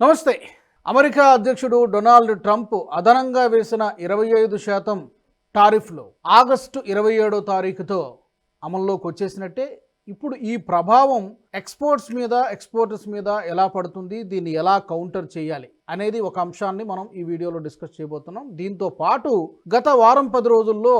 నమస్తే. అమెరికా అధ్యక్షుడు Donald Trump అదనంగా వేసిన ఇరవై ఐదు శాతం టారిఫ్లు ఆగస్టు ఇరవై ఏడో తారీఖుతో అమల్లోకి వచ్చేసినట్టే ఇప్పుడు ఈ ప్రభావం ఎక్స్పోర్ట్స్ మీద ఎక్స్పోర్టర్స్ మీద ఎలా పడుతుంది దీన్ని ఎలా కౌంటర్ చేయాలి అనేది ఒక అంశాన్ని మనం ఈ వీడియోలో డిస్కస్ చేయబోతున్నాం. దీంతో పాటు గత వారం పది రోజుల్లో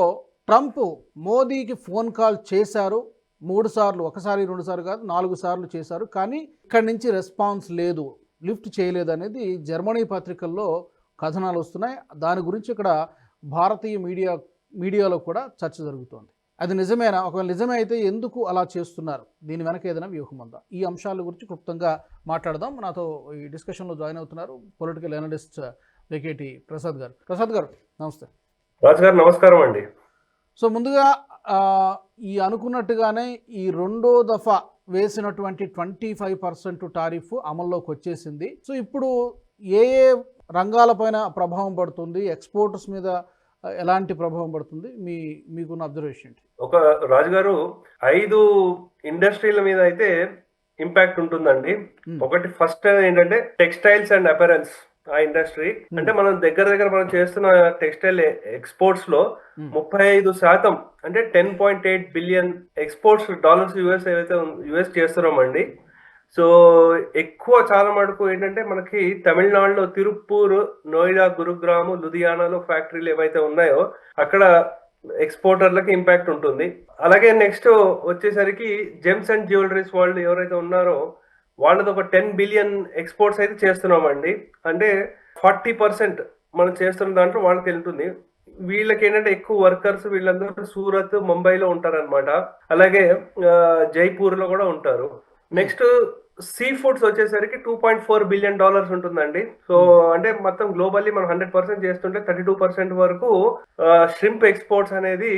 ట్రంప్ మోదీకి ఫోన్ కాల్ చేశారు. మూడు సార్లు ఒకసారి రెండు సార్లు కాదు నాలుగు సార్లు చేశారు. కానీ ఇక్కడి నుంచి రెస్పాన్స్ లేదు. లిఫ్ట్ చేయలేదు అనేది జర్మనీ పత్రికల్లో కథనాలు వస్తున్నాయి. దాని గురించి ఇక్కడ భారతీయ మీడియా మీడియాలో కూడా చర్చ జరుగుతోంది. అది నిజమేనా? ఒకవేళ నిజమే అయితే ఎందుకు అలా చేస్తున్నారు? దీని వెనక ఏదైనా వ్యూహం ఉందా? ఈ అంశాల గురించి క్లుప్తంగా మాట్లాడదాం. నాతో ఈ డిస్కషన్లో జాయిన్ అవుతున్నారు పొలిటికల్ అనలిస్ట్ వెకేటి ప్రసాద్ గారు. ప్రసాద్ గారు నమస్తే. రాజు గారు నమస్కారం అండి. సో ముందుగా ఈ అనుకున్నట్టుగానే ఈ రెండో దఫా వేసినటువంటి ట్వంటీ ఫైవ్ పర్సెంట్ టారిఫ్ అమల్లోకి వచ్చేసింది సో ఇప్పుడు ఏ ఏ రంగాలపైన ప్రభావం పడుతుంది? ఎక్స్పోర్ట్స్ మీద ఎలాంటి ప్రభావం పడుతుంది? మీ మీకున్న అబ్జర్వేషన్ ఏంటి? ఒక రాజు గారు ఐదు ఇండస్ట్రీల మీద అయితే ఇంపాక్ట్ ఉంటుందండి. ఒకటి ఫస్ట్ ఏంటంటే టెక్స్టైల్స్ అండ్ అపెరల్స్ ఆ ఇండస్ట్రీ అంటే మనం దగ్గర దగ్గర మనం చేస్తున్న టెక్స్టైల్ ఎక్స్పోర్ట్స్లో Hmm. ముప్పై ఐదు శాతం అంటే ten point eight billion exports dollars US ఏవైతే యుఎస్ చేస్తున్నామండి. సో ఎక్కువ చాలా మటుకు ఏంటంటే మనకి తమిళనాడులో తిరుప్పూర్ నోయిడా గురుగ్రామ్ లుధియానాలో ఫ్యాక్టరీలు ఏవైతే ఉన్నాయో అక్కడ ఎక్స్పోర్టర్లకి ఇంపాక్ట్ ఉంటుంది. అలాగే నెక్స్ట్ వచ్చేసరికి జెమ్స్ అండ్ జ్యువెలరీస్ వాళ్ళు ఎవరైతే ఉన్నారో వాళ్ళది ఒక టెన్ బిలియన్ ఎక్స్పోర్ట్స్ అయితే చేస్తున్నామండి. అంటే ఫార్టీ పర్సెంట్ మనం చేస్తున్న దాంట్లో వాళ్ళకి వెళ్తుంది వీళ్ళకి ఏంటంటే ఎక్కువ వర్కర్స్ వీళ్ళందరూ సూరత్ ముంబైలో ఉంటారనమాట అలాగే జైపూర్లో కూడా ఉంటారు. నెక్స్ట్ సీ ఫుడ్స్ వచ్చేసరికి two point four billion dollars ఉంటుందండి. సో అంటే మొత్తం గ్లోబల్లీ మనం హండ్రెడ్ పర్సెంట్ చేస్తుంటే థర్టీ టూ పర్సెంట్ వరకు షింప్ ఎక్స్పోర్ట్స్ అనేది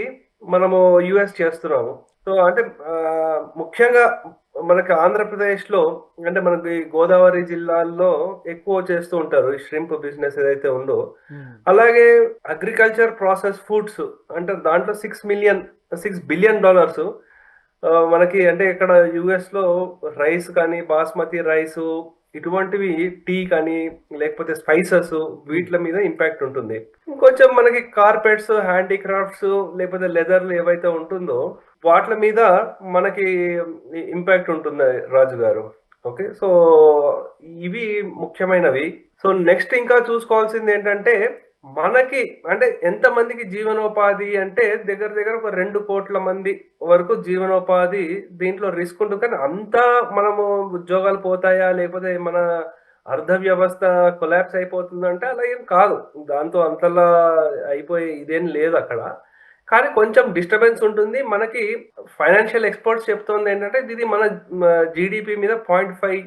మనము యుఎస్ చేస్తున్నాము. సో అంటే ముఖ్యంగా మనకి ఆంధ్రప్రదేశ్లో అంటే మనకి గోదావరి జిల్లాల్లో ఎక్కువ చేస్తూ ఉంటారు ఈ షింప్ బిజినెస్ ఏదైతే ఉందో. అలాగే అగ్రికల్చర్ ప్రాసెస్ ఫుడ్స్ అంటే దాంట్లో six million six billion dollars మనకి అంటే ఇక్కడ యుఎస్లో రైస్ కానీ బాస్మతి రైస్ ఇటువంటివి టీ కానీ లేకపోతే స్పైసెస్ వీటి మీద ఇంపాక్ట్ ఉంటుంది. ఇంకొంచెం మనకి కార్పెట్స్ హ్యాండీక్రాఫ్ట్స్ లేకపోతే లెదర్ ఏవైతే ఉంటుందో వాటి మీద మనకి ఇంపాక్ట్ ఉంటుంది రాజు గారు. ఓకే సో ఇవి ముఖ్యమైనవి. సో నెక్స్ట్ ఇంకా చూసుకోవాల్సింది ఏంటంటే మనకి అంటే ఎంతమందికి జీవనోపాధి అంటే దగ్గర దగ్గర ఒక రెండు కోట్ల మంది వరకు జీవనోపాధి దీంట్లో రిస్క్ ఉంటుంది. కానీ అంతా మనము ఉద్యోగాలు పోతాయా లేకపోతే మన అర్ధ వ్యవస్థ కొలాప్స్ అయిపోతుందంటే అలా ఏం కాదు. దాంతో అంతలా అయిపోయి ఇదేం లేదు అక్కడ. కానీ కొంచెం డిస్టర్బెన్స్ ఉంటుంది. మనకి ఫైనాన్షియల్ ఎక్స్పర్ట్స్ చెప్తోంది ఏంటంటే ఇది మన జీడిపి మీద పాయింట్ ఫైవ్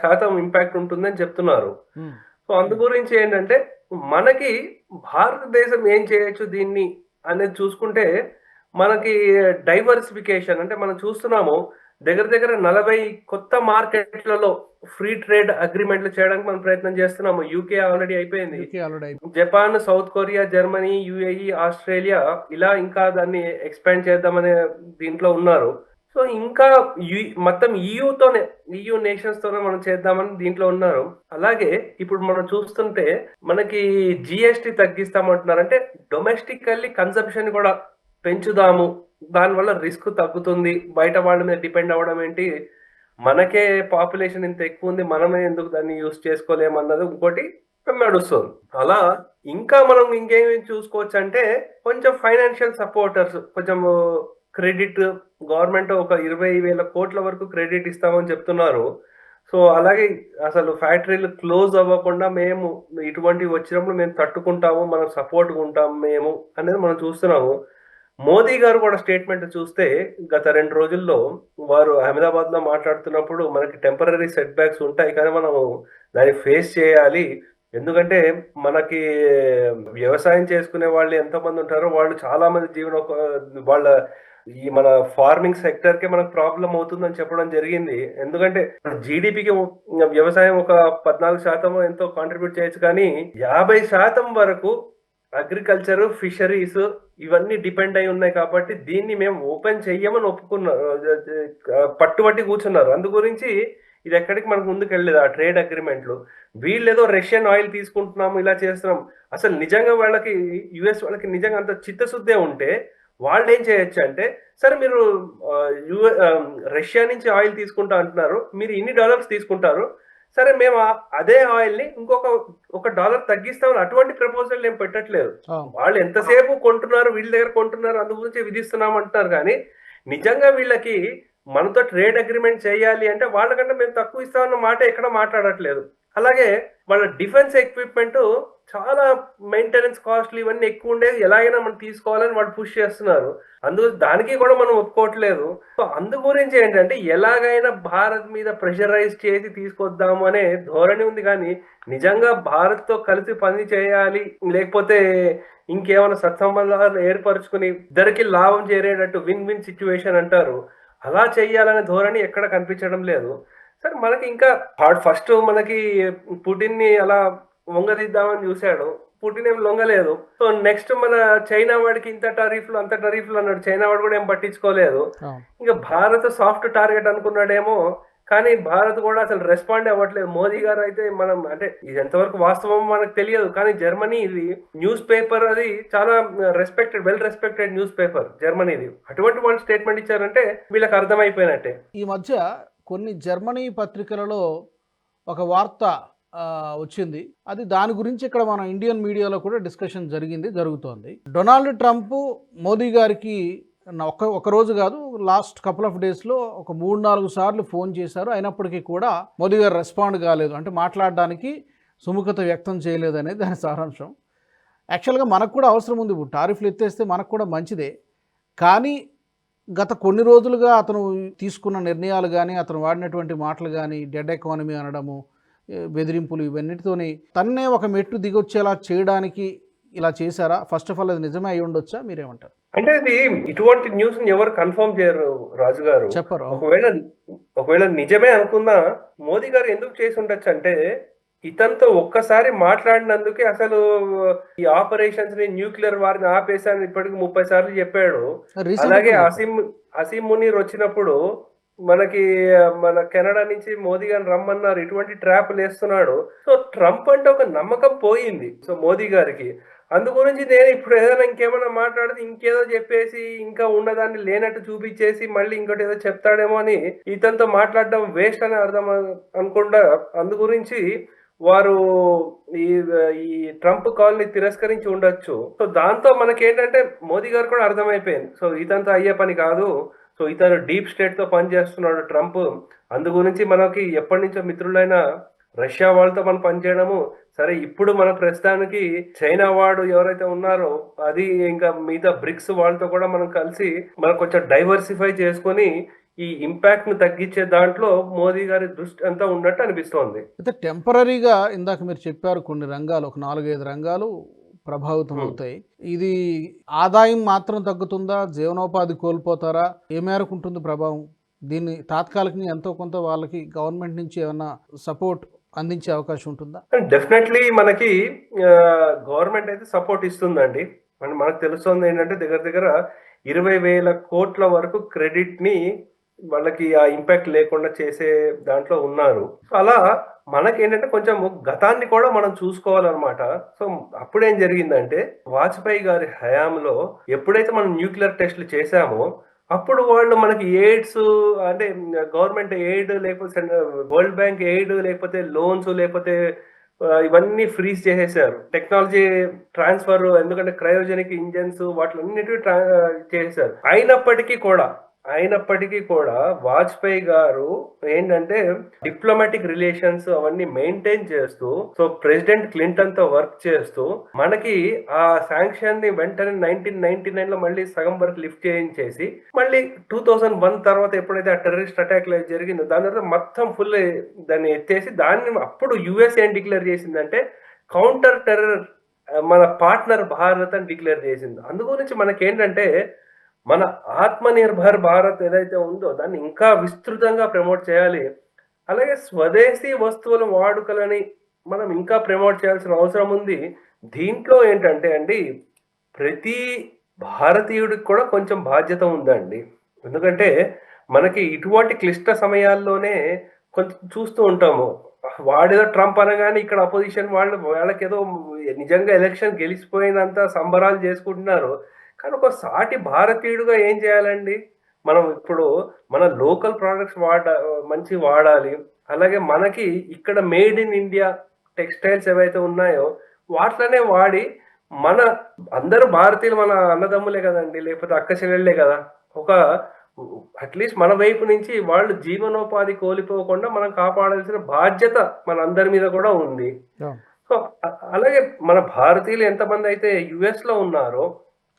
శాతం ఇంపాక్ట్ ఉంటుందని చెప్తున్నారు. సో అందు గురించి ఏంటంటే మనకి భారతదేశం ఏం చేయొచ్చు దీన్ని అనేది చూసుకుంటే మనకి డైవర్సిఫికేషన్ అంటే మనం చూస్తున్నాము దగ్గర దగ్గర నలభై కొత్త మార్కెట్లలో ఫ్రీ ట్రేడ్ అగ్రిమెంట్లు చేయడానికి మనం ప్రయత్నం చేస్తున్నాము. యూకే ఆల్రెడీ అయిపోయింది. Japan South Korea Germany UAE Australia ఇలా ఇంకా దాన్ని ఎక్స్పాండ్ చేద్దామనే దీంట్లో ఉన్నారు. సో ఇంకా మొత్తం ఈయూతోనే ఈయూ నేషన్స్ తోనే మనం చేద్దామని దీంట్లో ఉన్నారు. అలాగే ఇప్పుడు మనం చూస్తుంటే మనకి జిఎస్టి తగ్గిస్తామంటున్నారు. అంటే డొమెస్టికల్లీ కన్సంప్షన్ కూడా పెంచుదాము దానివల్ల రిస్క్ తగ్గుతుంది. బయట వాళ్ళ మీద డిపెండ్ అవ్వడం ఏంటి? మనకే పాపులేషన్ ఇంత ఎక్కువ ఉంది మనమే ఎందుకు దాన్ని యూస్ చేసుకోలేమన్నది ఇంకోటి నడుస్తుంది. అలా ఇంకా మనం ఇంకేమి చూసుకోవచ్చు అంటే కొంచెం ఫైనాన్షియల్ సపోర్టర్స్ కొంచెం క్రెడిట్ గవర్నమెంట్ ఒక ఇరవై వేల కోట్ల వరకు క్రెడిట్ ఇస్తామని చెప్తున్నారు. సో అలాగే అసలు ఫ్యాక్టరీలు క్లోజ్ అవ్వకుండా మేము ఇటువంటివి వచ్చినప్పుడు మేము తట్టుకుంటాము మనం సపోర్ట్గా ఉంటాము మేము అనేది మనం చూస్తున్నాము. మోదీ గారు కూడా స్టేట్మెంట్ చూస్తే గత రెండు రోజుల్లో వారు అహ్మదాబాద్లో మాట్లాడుతున్నప్పుడు మనకి టెంపరీ సెట్ బ్యాక్స్ ఉంటాయి కానీ మనము దాన్ని ఫేస్ చేయాలి. ఎందుకంటే మనకి వ్యవసాయం చేసుకునే వాళ్ళు ఎంతమంది ఉంటారో వాళ్ళు చాలా మంది జీవన వాళ్ళ ఈ మన ఫార్మింగ్ సెక్టర్కి మనకు ప్రాబ్లం అవుతుందని చెప్పడం జరిగింది. ఎందుకంటే జీడిపికి వ్యవసాయం ఒక పద్నాలుగు శాతం ఎంతో కాంట్రిబ్యూట్ చేయొచ్చు కానీ యాభై శాతం వరకు అగ్రికల్చర్ ఫిషరీస్ ఇవన్నీ డిపెండ్ అయి ఉన్నాయి కాబట్టి దీన్ని మేము ఓపెన్ చెయ్యమని ఒప్పుకున్నారు పట్టుబట్టి కూర్చున్నారు. అందు గురించి ఇది ఎక్కడికి మనకు ముందుకు వెళ్ళలేదు ఆ ట్రేడ్ అగ్రిమెంట్లు. వీళ్ళు ఏదో రష్యన్ ఆయిల్ తీసుకుంటున్నాము ఇలా చేస్తున్నాం. అసలు నిజంగా వాళ్ళకి యుఎస్ వాళ్ళకి నిజంగా అంత చిత్తశుద్ధే ఉంటే వాళ్ళు ఏం చేయొచ్చు అంటే సరే మీరు ఆ, రష్యా నుంచి ఆయిల్ తీసుకుంటా అంటున్నారు. మీరు ఇన్ని డాలర్స్ తీసుకుంటారు సరే మేము అదే ఆయిల్ని ఇంకొక ఒక డాలర్ తగ్గిస్తామని అటువంటి ప్రపోజల్ ఏం పెట్టట్లేదు. వాళ్ళు ఎంతసేపు కొంటున్నారు వీళ్ళ దగ్గర కొంటున్నారు అందు గురించి విధిస్తున్నాం అంటున్నారు కానీ నిజంగా వీళ్ళకి మనతో ట్రేడ్ అగ్రిమెంట్ చేయాలి అంటే వాళ్ళకంటే మేము తక్కువ ఇస్తామన్న మాట ఎక్కడ మాట్లాడట్లేదు అలాగే వాళ్ళ డిఫెన్స్ ఎక్విప్మెంట్ చాలా మెయింటెనెన్స్ కాస్ట్లు ఇవన్నీ ఎక్కువ ఉండేది ఎలాగైనా మనం తీసుకోవాలని వాళ్ళు పుష్ చేస్తున్నారు. అందు దానికి కూడా మనం ఒప్పుకోవట్లేదు. సో అందు గురించి ఏంటంటే ఎలాగైనా భారత్ మీద ప్రెషరైజ్ చేసి తీసుకొద్దాము అనే ధోరణి ఉంది కానీ నిజంగా భారత్తో కలిసి పని చేయాలి లేకపోతే ఇంకేమైనా సత్సంబంధాలు ఏర్పరచుకుని ఇద్దరికి లాభం చేరేటట్టు విన్ విన్ సిచ్యువేషన్ అంటారు. అలా చేయాలనే ధోరణి ఎక్కడ కనిపించడం లేదు. సరే మనకి ఇంకా ఫస్ట్ మనకి పుటిన్ని అలా వంగదిద్దామని చూశాడు. పుటిన్ ఏం లొంగలేదు. సో నెక్స్ట్ మన చైనా వాడికి ఇంత టరీఫ్లు అంత టరీఫ్లు అన్నాడు. చైనా వాడు కూడా ఏం పట్టించుకోలేదు. ఇంకా భారత్ సాఫ్ట్ టార్గెట్ అనుకున్నాడేమో. కానీ భారత్ కూడా అసలు రెస్పాండ్ అవ్వట్లేదు. మోదీ గారు అయితే మనం అంటే ఇది ఎంతవరకు వాస్తవం మనకు తెలియదు. కానీ జర్మనీ ఇది న్యూస్ పేపర్ అది చాలా respected well respected news paper జర్మనీది. అటువంటి వాళ్ళు స్టేట్మెంట్ ఇచ్చారంటే వీళ్ళకి అర్థమైపోయినట్టే. ఈ మధ్య కొన్ని జర్మనీ పత్రికలలో ఒక వార్త వచ్చింది. అది దాని గురించి ఇక్కడ మన ఇండియన్ మీడియాలో కూడా డిస్కషన్ జరిగింది జరుగుతోంది. డొనాల్డ్ ట్రంప్ మోదీ గారికి నా- ఒక ఒక రోజు కాదు లాస్ట్ కపుల్ ఆఫ్ డేస్లో ఒక మూడు నాలుగు సార్లు ఫోన్ చేశారు. అయినప్పటికీ కూడా మోదీ గారు రెస్పాండ్ కాలేదు. అంటే మాట్లాడడానికి సుముఖత వ్యక్తం చేయలేదు అనేది దాని సారాంశం. యాక్చువల్గా మనకు కూడా అవసరం ఉంది. ఇప్పుడు టారిఫ్లు ఎత్తేస్తే మనకు కూడా మంచిదే. కానీ గత కొన్ని రోజులుగా అతను తీసుకున్న నిర్ణయాలు కానీ అతను వాడినటువంటి మాటలు కానీ డెడ్ ఎకానమీ అనడము బెదిరింపులు ఇవన్నిటితోని తన్నే ఒక మెట్టు దిగొచ్చేలా చేయడానికి ఇలా చేశారా? ఫస్ట్ ఆఫ్ ఆల్ అది నిజమే అయి ఉండొచ్చా? మీరేమంటారు? అంటే ఇది ఇటువంటి న్యూస్ ఎవరు కన్ఫర్మ్ చేయరు రాజు గారు. చెప్పరు ఒకవేళ ఒకవేళ నిజమే అనుకున్నా మోదీ గారు ఎందుకు చేసి ఉండొచ్చు అంటే ఇతనితో ఒక్కసారి మాట్లాడినందుకే అసలు ఈ ఆపరేషన్స్ని న్యూక్లియర్ వారిని ఆపేసాను ఇప్పటికి ముప్పై సార్లు చెప్పాడు. అలాగే అసీం అసీం మునీర్ వచ్చినప్పుడు మనకి మన కెనడా నుంచి మోదీ గారిని రమ్మన్నారు. ఇటువంటి ట్రాప్ వేస్తున్నాడు సో ట్రంప్ అంటే ఒక నమ్మకం పోయింది. సో మోదీ గారికి. అందు గురించి నేను ఇప్పుడు ఏదైనా ఇంకేమైనా మాట్లాడితే ఇంకేదో చెప్పేసి ఇంకా ఉన్నదాన్ని లేనట్టు చూపించేసి మళ్ళీ ఇంకోటి ఏదో చెప్తాడేమో అని ఇతనితో మాట్లాడడం వేస్ట్ అని అర్థం అనుకుండా అందు గురించి వారు ఈ ఈ ట్రంప్ కాల్ని తిరస్కరించి ఉండొచ్చు. సో దాంతో మనకేంటంటే మోదీ గారు కూడా అర్థమైపోయింది. సో ఇతనితో అయ్యే పని కాదు. సో ఇతను డీప్ స్టేట్తో పనిచేస్తున్నాడు ట్రంప్. అందు గురించి మనకి ఎప్పటి నుంచో మిత్రులైన రష్యా వాళ్ళతో మనం పనిచేయడము. సరే ఇప్పుడు మన ప్రస్తుతానికి చైనా వాడు ఎవరైతే ఉన్నారో అది ఇంకా మిగతా బ్రిక్స్ వాళ్ళతో కూడా మనం కలిసి మనం కొంచెం డైవర్సిఫై చేసుకొని ఈ ఇంపాక్ట్ను తగ్గించే దాంట్లో మోదీ గారి దృష్టి అంతా ఉన్నట్టు అనిపిస్తోంది. అయితే టెంపరీగా ఇందాక మీరు చెప్పారు కొన్ని రంగాలు ఒక నాలుగైదు రంగాలు ప్రభావితం. అవుతాయి. ఇది ఆదాయం మాత్రం తగ్గుతుందా? జీవనోపాధి కోల్పోతారా? ఏ మేరకు ఉంటుంది ప్రభావం? దీన్ని తాత్కాలికంగా ఎంతో కొంత వాళ్ళకి గవర్నమెంట్ నుంచి ఏమన్నా సపోర్ట్ అందించే అవకాశం ఉంటుందా? డెఫినెట్లీ మనకి గవర్నమెంట్ అయితే సపోర్ట్ ఇస్తుందండి. మన మనకు తెలుస్తుంది ఏంటంటే దగ్గర దగ్గర ఇరవై వేల కోట్ల వరకు క్రెడిట్ని వాళ్ళకి ఆ ఇంపాక్ట్ లేకుండా చేసే దాంట్లో ఉన్నారు. అలా మనకి ఏంటంటే కొంచెం గతాన్ని కూడా మనం చూసుకోవాలన్నమాట. సో అప్పుడేం జరిగిందంటే వాజ్పేయి గారి హయాంలో ఎప్పుడైతే మనం న్యూక్లియర్ టెస్ట్లు చేశామో అప్పుడు వాళ్ళు మనకి ఎయిడ్స్ అంటే గవర్నమెంట్ ఎయిడ్ లేకపోతే వరల్డ్ బ్యాంక్ ఎయిడ్ లేకపోతే లోన్స్ లేకపోతే ఇవన్నీ ఫ్రీజ్ చేసేసారు. టెక్నాలజీ ట్రాన్స్ఫర్ ఎందుకంటే క్రయోజనిక్ ఇంజన్స్ వాటిలన్నిటివి ట్రా చేసేసారు. అయినప్పటికీ కూడా అయినప్పటికీ కూడా వాజ్పేయి గారు ఏంటంటే డిప్లొమాటిక్ రిలేషన్స్ అవన్నీ మెయింటైన్ చేస్తూ సో ప్రెసిడెంట్ క్లింటన్తో వర్క్ చేస్తూ మనకి ఆ శాంక్షన్ని వెంటనే నైన్టీన్ నైన్టీ నైన్లో మళ్ళీ సగం వరకు లిఫ్ట్ చేయించేసి మళ్ళీ టూ థౌజండ్ వన్ తర్వాత ఎప్పుడైతే ఆ టెర్రరిస్ట్ అటాక్ జరిగిందో దాని తర్వాత మొత్తం ఫుల్ దాన్ని ఎత్తేసి దాన్ని అప్పుడు యుఎస్ ఏం డిక్లేర్ చేసిందంటే కౌంటర్ టెర్రర్ మన పార్ట్నర్ భారత్ అని డిక్లేర్ చేసింది. అందు గురించి మనకేంటంటే మన ఆత్మ నిర్భర్ భారత్ ఏదైతే ఉందో దాన్ని ఇంకా విస్తృతంగా ప్రమోట్ చేయాలి. అలాగే స్వదేశీ వస్తువుల వాడుకలని మనం ఇంకా ప్రమోట్ చేయాల్సిన అవసరం ఉంది. దీంట్లో ఏంటంటే అండి ప్రతి భారతీయుడికి కూడా కొంచెం బాధ్యత ఉందండి. ఎందుకంటే మనకి ఇటువంటి క్లిష్ట సమయాల్లోనే కొంచెం చూస్తూ ఉంటాము. వాడేదో ట్రంప్ అనగానే ఇక్కడ అపోజిషన్ వాళ్ళు వాళ్ళకేదో నిజంగా ఎలక్షన్ గెలిచిపోయినంత సంబరాలు చేసుకుంటున్నారు. కానీ ఒక సాటి భారతీయుడుగా ఏం చేయాలండి? మనం ఇప్పుడు మన లోకల్ ప్రోడక్ట్స్ వాడ మంచి వాడాలి. అలాగే మనకి ఇక్కడ మేడ్ ఇన్ ఇండియా టెక్స్టైల్స్ ఏవైతే ఉన్నాయో వాటిలోనే వాడి మన అందరూ భారతీయులు మన అన్నదమ్ములే కదండి. లేకపోతే అక్క చెల్లెళ్ళే కదా. ఒక అట్లీస్ట్ మన వైపు నుంచి వాళ్ళు జీవనోపాధి కోల్పోకుండా మనం కాపాడాల్సిన బాధ్యత మన అందరి మీద కూడా ఉంది. సో అలాగే మన భారతీయులు ఎంతమంది అయితే యుఎస్లో ఉన్నారో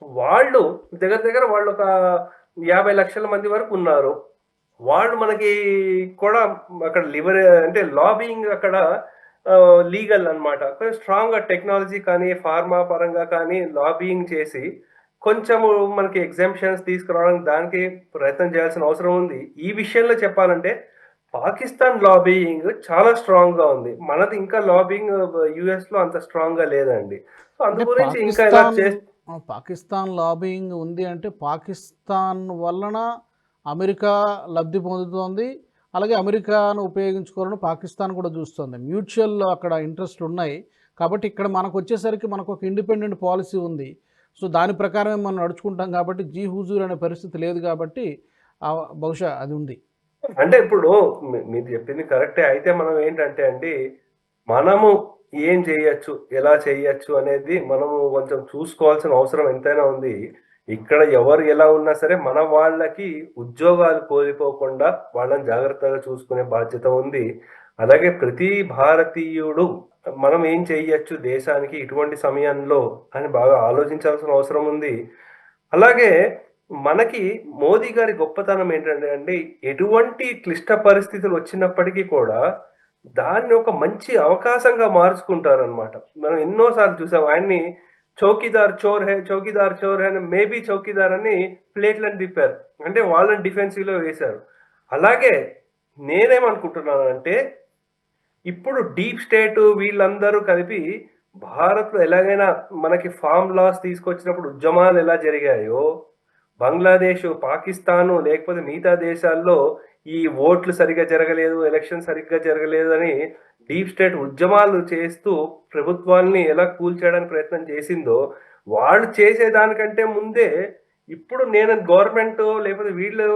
వాళ్ళు దగ్గర దగ్గర వాళ్ళు ఒక యాభై లక్షల మంది వరకు ఉన్నారు. వాళ్ళు మనకి కూడా అక్కడ లివర్ అంటే లాబింగ్ అక్కడ లీగల్ అన్నమాట. కొంచెం స్ట్రాంగ్గా టెక్నాలజీ కానీ ఫార్మా పరంగా కానీ లాబింగ్ చేసి కొంచెము మనకి ఎగ్జామ్షన్స్ తీసుకురావడానికి దానికి ప్రయత్నం చేయాల్సిన అవసరం ఉంది. ఈ విషయంలో చెప్పాలంటే పాకిస్తాన్ లాబింగ్ చాలా స్ట్రాంగ్గా ఉంది. మనది ఇంకా లాబింగ్ యుఎస్లో అంత స్ట్రాంగ్గా లేదండి. సో అందు గురించి ఇంకా ఇలా చేస్తే పాకిస్తాన్ లాబింగ్ ఉంది అంటే పాకిస్తాన్ వలన అమెరికా లబ్ధి పొందుతోంది. అలాగే అమెరికాను ఉపయోగించుకోవాలని పాకిస్తాన్ కూడా చూస్తుంది. మ్యూచువల్ అక్కడ ఇంట్రెస్ట్లు ఉన్నాయి. కాబట్టి ఇక్కడ మనకు వచ్చేసరికి మనకు ఒక ఇండిపెండెంట్ పాలసీ ఉంది. సో దాని ప్రకారమే మనం నడుచుకుంటాం కాబట్టి జీ హుజూర్ అనే పరిస్థితి లేదు కాబట్టి బహుశా అది ఉంది. అంటే ఇప్పుడు మీరు చెప్పింది కరెక్టే. అయితే మనం ఏంటంటే అండి మనము ఏం చేయొచ్చు ఎలా చేయొచ్చు అనేది మనము కొంచెం చూసుకోవాల్సిన అవసరం ఎంతైనా ఉంది. ఇక్కడ ఎవరు ఎలా ఉన్నా సరే మన వాళ్ళకి ఉద్యోగాలు కోల్పోకుండా వాళ్ళని జాగ్రత్తగా చూసుకునే బాధ్యత ఉంది. అలాగే ప్రతి భారతీయుడు మనం ఏం చేయొచ్చు దేశానికి ఇటువంటి సమయంలో అని బాగా ఆలోచించాల్సిన అవసరం ఉంది. అలాగే మనకి మోదీ గారి గొప్పతనం ఏంటంటే అండి ఎటువంటి క్లిష్ట పరిస్థితులు వచ్చినప్పటికీ కూడా దాన్ని ఒక మంచి అవకాశంగా మార్చుకుంటారనమాట మనం ఎన్నోసార్లు చూసాం ఆయన్ని చౌకీదార్ చోర్ హే చౌకీదార్ చోర్ హే అని మేబీ చౌకీదార్ అని ప్లేట్లను తిప్పారు. అంటే వాళ్ళని డిఫెన్సివ్లో వేశారు. అలాగే నేనేమనుకుంటున్నానంటే ఇప్పుడు డీప్ స్టేట్ వీళ్ళందరూ కలిపి భారత్లో ఎలాగైనా మనకి ఫామ్ లాస్ తీసుకొచ్చినప్పుడు ఉద్యమాలు ఎలా జరిగాయో బంగ్లాదేశ్ పాకిస్తాను లేకపోతే మిగతా దేశాల్లో ఈ ఓట్లు సరిగ్గా జరగలేదు ఎలక్షన్ సరిగ్గా జరగలేదు అని డీప్ స్టేట్ ఉద్యమాలు చేస్తూ ప్రభుత్వాల్ని ఎలా కూల్చేయడానికి ప్రయత్నం చేసిందో వాళ్ళు చేసేదానికంటే ముందే ఇప్పుడు నేను గవర్నమెంట్ లేకపోతే వీళ్ళు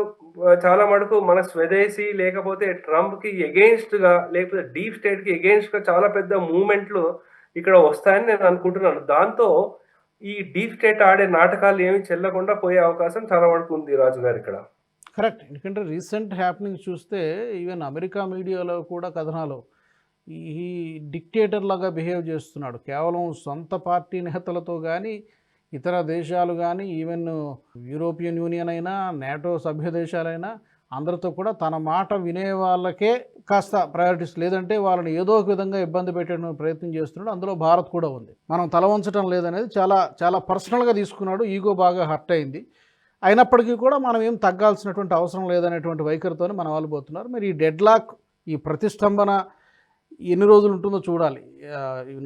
చాలా మటుకు మన స్వదేశీ లేకపోతే ట్రంప్కి ఎగెయిన్స్ట్గా లేకపోతే డీప్ స్టేట్కి ఎగెయిన్స్ట్గా చాలా పెద్ద మూవ్మెంట్లు ఇక్కడ వస్తాయని నేను అనుకుంటున్నాను. దాంతో ఈ డీప్ స్టేట్ ఆడే నాటకాలు ఏమి చెల్లకుండా పోయే అవకాశం చాలా వరకు ఉంది రాజు గారు ఇక్కడ. కరెక్ట్. ఎందుకంటే రీసెంట్ హ్యాపెనింగ్ చూస్తే ఈవెన్ అమెరికా మీడియాలో కూడా కథనాలు ఈ డిక్టేటర్ లాగా బిహేవ్ చేస్తున్నాడు. కేవలం సొంత పార్టీ నేతలతో కానీ ఇతర దేశాలు కానీ ఈవెన్ యూరోపియన్ యూనియన్ అయినా నేటో సభ్య దేశాలైనా అందరితో కూడా తన మాట వినే వాళ్ళకే కాస్త ప్రయారిటీస్. లేదంటే వాళ్ళని ఏదో ఒక విధంగా ఇబ్బంది పెట్టడానికి ప్రయత్నం చేస్తున్నాడు. అందులో భారత్ కూడా ఉంది. మనం తల వంచడం లేదనేది చాలా చాలా పర్సనల్గా తీసుకున్నాడు. ఈగో బాగా హర్ట్ అయింది. అయినప్పటికీ కూడా మనం ఏం తగ్గాల్సినటువంటి అవసరం లేదనేటువంటి వైఖరితోనే మన వాళ్ళు పోతున్నారు. మరి ఈ డెడ్ లాక్ ఈ ప్రతిష్టంభన ఎన్ని రోజులు ఉంటుందో చూడాలి.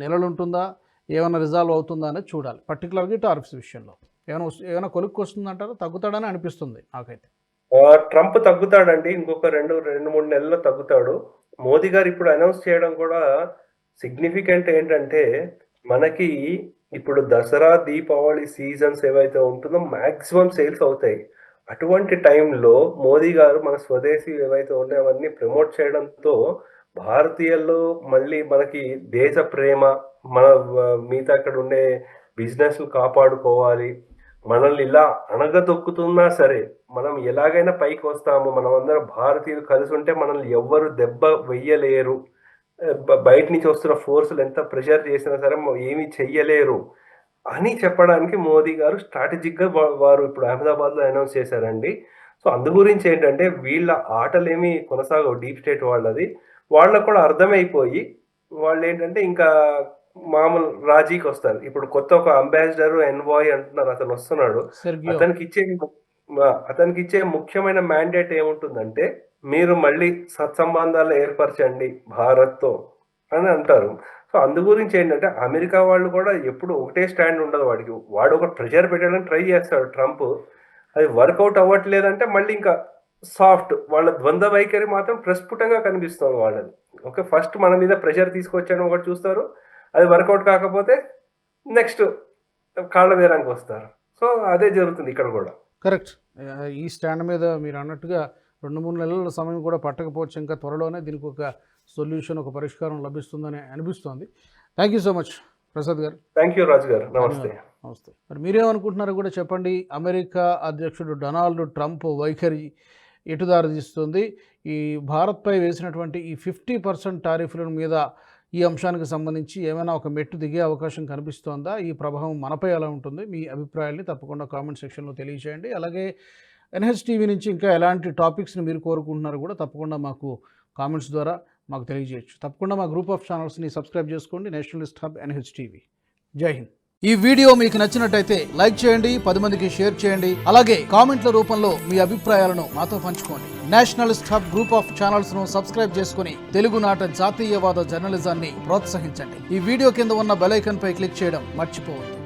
నెలలు ఉంటుందా? ఏమైనా రిజాల్వ్ అవుతుందా అనేది చూడాలి. పర్టికులర్గా టార్ఫ్స్ విషయంలో. ఏమైనా ఏమైనా కొలుక్కి వస్తుందంటారా తగ్గుతాడని అనిపిస్తుంది నాకైతే. ట్రంప్ తగ్గుతాడండి. ఇంకొక రెండు రెండు మూడు నెలల్లో తగ్గుతాడు. మోదీ గారు ఇప్పుడు అనౌన్స్ చేయడం కూడా సిగ్నిఫికెంట్ ఏంటంటే మనకి ఇప్పుడు దసరా దీపావళి సీజన్స్ ఏవైతే ఉంటుందో మ్యాక్సిమం సేల్స్ అవుతాయి. అటువంటి టైంలో మోదీ గారు మన స్వదేశీ ఏవైతే ఉన్నాయో అవన్నీ ప్రమోట్ చేయడంతో భారతీయుల్లో మళ్ళీ మనకి దేశ ప్రేమ మన మిగతా అక్కడ ఉండే బిజినెస్ కాపాడుకోవాలి. మనల్ని ఇలా అణగదొక్కుతున్నా సరే మనం ఎలాగైనా పైకి వస్తాము. మనం అందరం భారతీయులు కలిసి ఉంటే మనల్ని ఎవ్వరు దెబ్బ వెయ్యలేరు. బయట నుంచి వస్తున్న ఫోర్సులు ఎంత ప్రెషర్ చేసినా సరే ఏమీ చెయ్యలేరు. అని చెప్పడానికి మోదీ గారు స్ట్రాటజిక్గా వా- వారు ఇప్పుడు అహ్మదాబాద్లో అనౌన్స్ చేశారండి. సో అందు గురించి ఏంటంటే వీళ్ళ ఆటలేమి కొనసాగవు డీప్ స్టేట్ వాళ్ళది. వాళ్ళకు కూడా అర్థమైపోయి వాళ్ళు ఏంటంటే ఇంకా మామూలు రాజీకి వస్తారు. ఇప్పుడు కొత్త ఒక అంబాసిడర్ ఎన్వాయ్ అంటున్నారు అతను వస్తున్నాడు. అతనికి ఇచ్చే అతనికి ఇచ్చే ముఖ్యమైన మ్యాండేట్ ఏముంటుందంటే మీరు మళ్ళీ సత్సంబంధాలు ఏర్పరచండి భారత్తో అని అంటారు. సో అందు గురించి ఏంటంటే అమెరికా వాళ్ళు కూడా ఎప్పుడు ఒకటే స్టాండ్ ఉండదు వాడికి. వాడు ఒక ప్రెషర్ పెట్టడానికి ట్రై చేస్తాడు ట్రంప్. అది వర్కౌట్ అవ్వట్లేదంటే మళ్ళీ ఇంకా సాఫ్ట్ వాళ్ళ ద్వంద్వ వైఖరి మాత్రం ప్రస్ఫుటంగా కనిపిస్తుంది వాళ్ళది. ఓకే ఫస్ట్ మన మీద ప్రెషర్ తీసుకొచ్చాను ఒకటి చూస్తారు. అది వర్కౌట్ కాకపోతే నెక్స్ట్ కాళ్ళ వేరానికి వస్తారు. సో అదే జరుగుతుంది ఇక్కడ కూడా. కరెక్ట్. ఈ స్టాండ్ మీద మీరు అన్నట్టుగా రెండు మూడు నెలల సమయం కూడా పట్టకపోవచ్చు. ఇంకా త్వరలోనే దీనికి ఒక సొల్యూషన్ ఒక పరిష్కారం లభిస్తుందని అనిపిస్తోంది. Thank you so much Prasad గారు. థ్యాంక్ యూ రాజు గారు. నమస్తే. నమస్తే. మరి మీరేమనుకుంటున్నారో కూడా చెప్పండి. అమెరికా అధ్యక్షుడు డొనాల్డ్ ట్రంప్ వైఖరి ఎటు దారితీస్తుంది ఈ భారత్పై వేసినటువంటి ఈ ఫిఫ్టీ పర్సెంట్ టారిఫ్ల మీద ఈ అంశానికి సంబంధించి ఏమైనా ఒక మెట్టు దిగే అవకాశం కనిపిస్తోందా? ఈ ప్రభావం మనపై ఎలా ఉంటుంది? మీ అభిప్రాయాల్ని తప్పకుండా కామెంట్ సెక్షన్లో తెలియజేయండి. అలాగే ఎన్హెచ్ టీవీ నుంచి ఇంకా ఎలాంటి టాపిక్స్ని మీరు కోరుకుంటున్నారో కూడా తప్పకుండా మాకు కామెంట్స్ ద్వారా మాకు తెలియజేయచ్చు. తప్పకుండా మా గ్రూప్ ఆఫ్ ఛానల్స్ని సబ్స్క్రైబ్ చేసుకోండి. Nationalist hub NH TV. జై హింద్. ఈ వీడియో మీకు నచ్చినట్టయితే లైక్ చేయండి పది మందికి షేర్ చేయండి అలాగే కామెంట్ల రూపంలో మీ అభిప్రాయాలను మాతో పంచుకోండి. నేషనలిస్ట్ హబ్ గ్రూప్ ఆఫ్ ఛానల్స్ను సబ్స్క్రైబ్ చేసుకుని తెలుగునాట జాతీయవాద జర్నలిజాన్ని ప్రోత్సహించండి. ఈ వీడియో కింద ఉన్న బెల్ పై క్లిక్ చేయడం మర్చిపోవద్దు.